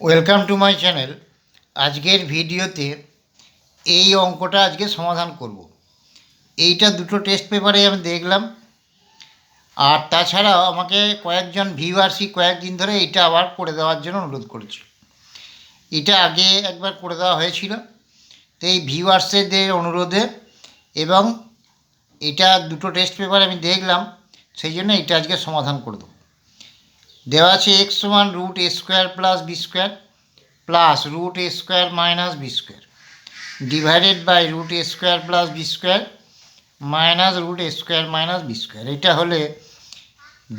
Welcome to my channel আজকের ভিডিওতে এই অঙ্কটা আজকে সমাধান করব। এইটা দুটো টেস্ট পেপারে আমি দেখলাম। আর তাছাড়াও আমাকে কয়েকজন ভিউয়ার্সই কয়েকদিন ধরে এটা আবার করে দেওয়ার জন্য অনুরোধ করেছিল। এটা আগে একবার করে দেওয়া হয়েছিল। তো এই ভিউয়ার্সেদের অনুরোধে এবং এটা দুটো টেস্ট পেপার আমি দেখলাম, সেই জন্য এটা আজকে সমাধান করে দেবো। দেওয়া আছে এক্স সমান root a square plus b square plus root a square minus b square divided by root a square plus b square minus root a square minus b square এটা হলে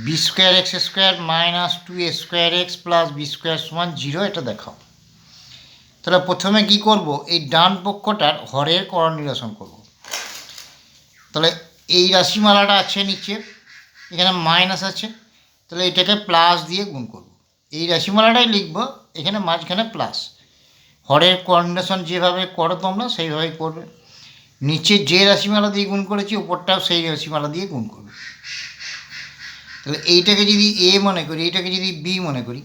b square x square minus two a square x plus b square সমান zero এটা দেখাও। তাহলে প্রথমে কি করব? এই ডান পক্ষটার হরের করণ নিরসন করব। তাহলে এই রাশিমালাটা আছে নিচে, এখানে মাইনাস আছে। তাহলে এটাকে প্লাস দিয়ে গুণ করব। এই রাশিমালাটাই লিখব, এখানে মাঝখানে প্লাস হরের কন্ডিশন যেভাবে করো তোমরা, সেইভাবেই করবে। নিচে যে রাশিমালা দিয়ে গুণ করেছি উপরটাও সেই রাশিমালা দিয়ে গুণ করবে। তাহলে এইটাকে যদি এ মনে করি, এইটাকে যদি বি মনে করি,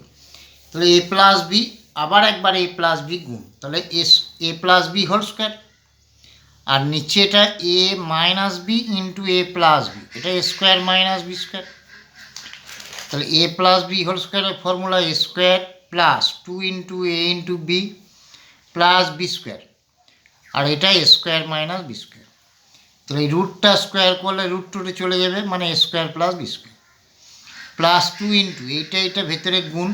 তাহলে এ প্লাস বি আবার একবার এ প্লাস বি গুণ। তাহলে S a plus b whole square আর নিচে এটা a minus b into a plus b এটা স্কোয়ার মাইনাস বি স্কোয়ার তাহলে এ প্লাস বি হোল স্কোয়ারের formula a square plus two into a into b plus b square আর এটা a square minus b square তাহলে এই রুটটা square করলে root টুটে চলে যাবে মানে A square plus B square plus two into এইটা এটা ভেতরে গুণ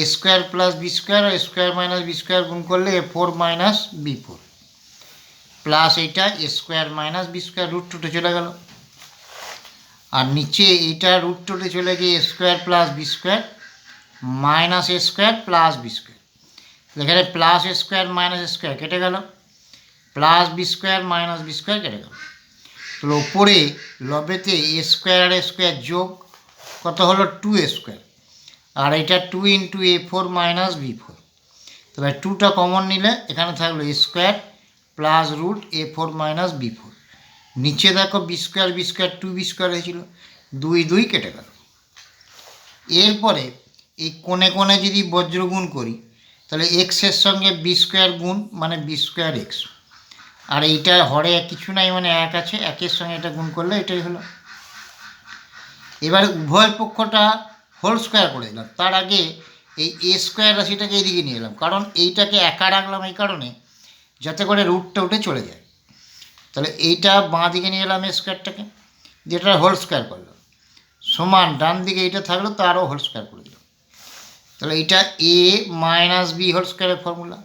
A square plus B square R square minus B square গুণ করলে A four minus B four plus এইটা A square minus B square root টুটে চলে গেল। আর নিচে এইটা রুট টুটে চলে গিয়ে square plus b square minus a square plus b square এখানে প্লাস স্কোয়ার মাইনাস স্কোয়ার কেটে গেল। Plus b square minus B square কেটে গেল। তাহলে ওপরে লবেতে এ স্কোয়ার আর স্কোয়ার যোগ কত হলো টু স্কোয়ার আর এটা two into a four minus b four তাহলে টুটা কমন নিলে এখানে থাকল square plus root a four minus b four নিচে দেখো b square b square two b square হয়েছিল। দুই দুই কেটে গেল। এরপরে এই কোণে কোণে যদি বজ্রগুণ করি, তাহলে এক্সের সঙ্গে বি স্কোয়ার গুণ মানে বি স্কোয়ার এক্স আর এইটা হরে কিছু নাই মানে এক আছে, একের সঙ্গে এটা গুণ করলে এটাই হলো। এবার উভয় পক্ষটা হোল স্কোয়ার করে দিলাম। তার আগে এই এ স্কোয়ার রাশিটাকে এইদিকে নিয়ে এলাম। কারণ এইটাকে একা রাখলাম এই কারণে, যাতে করে রুটটা উঠে চলে যায়। তাহলে এইটা বাঁ দিকে নিয়ে এলাম স্কোয়ারটাকে যেটা হোল স্কোয়ার করলাম সমান ডান দিকে এইটা থাকল, তো আরও হোল স্কোয়ার করে দিলাম। তাহলে এইটা এ মাইনাস বি হোল স্কোয়ারের formula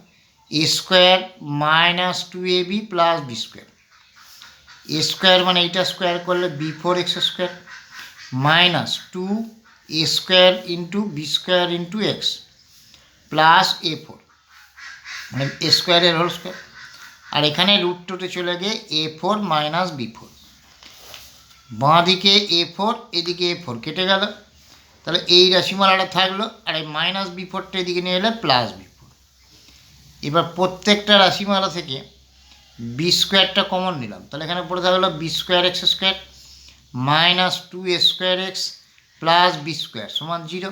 a square minus two a b plus b square a square মানে এইটা স্কোয়ার করলে b four x square minus two a square into b square into x plus a four মানে এ স্কোয়ারের whole square আর এখানে root টুটে চলে গিয়ে a four minus b four বাঁ দিকে এ ফোর এদিকে এ ফোর কেটে গেল। তাহলে এই রাশিমালাটা থাকল, আর এই মাইনাস বি ফোরটা এদিকে নিয়ে এলে প্লাস বি ফোর এবার প্রত্যেকটা রাশিমালা থেকে বি স্কোয়ারটা কমন নিলাম। তাহলে এখানে পড়ে থাকল b square x square minus two a square x plus b square সমান জিরো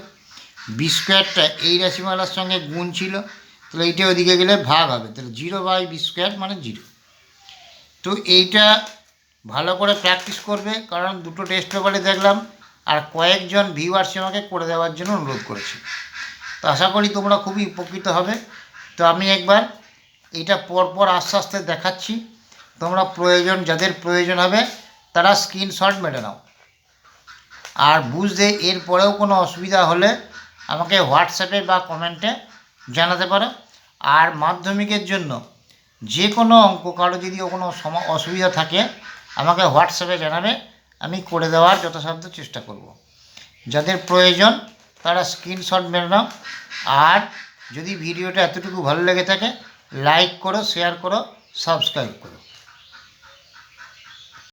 বি স্কোয়ারটা এই রাশিমালার সঙ্গে গুণ ছিল তাহলে এইটা ওদিকে গেলে ভাগ হবে। তাহলে জিরো বাই বি স্কোয়ার মানে জিরো তো এইটা ভালো করে প্র্যাকটিস করবে, কারণ দুটো টেস্ট পেপারে দেখলাম, আর কয়েকজন ভিউয়ার্স আমাকে করে দেওয়ার জন্য অনুরোধ করেছে। তো আশা করি তোমরা খুবই উপকৃত হবে। তো আমি একবার এইটা পরপর আস্তে আস্তে দেখাচ্ছি। তোমরা প্রয়োজন, যাদের প্রয়োজন হবে, তারা স্ক্রিনশট মেরে নাও। আর বুঝতে এরপরেও কোনো অসুবিধা হলে আমাকে হোয়াটসঅ্যাপে বা কমেন্টে জানাতে পারো। আর মাধ্যমিকের জন্য যে কোনো অঙ্ক, কারও যদি কোনো সম, অসুবিধা থাকে, আমাকে হোয়াটসঅ্যাপে জানাবে, আমি করে দেওয়ার যথাসাধ্য চেষ্টা করব। যাদের প্রয়োজন, তারা স্ক্রিনশট মেরে নাও। আর যদি ভিডিওটা এতটুকু ভালো লেগে থাকে লাইক করো শেয়ার করো সাবস্ক্রাইব করো।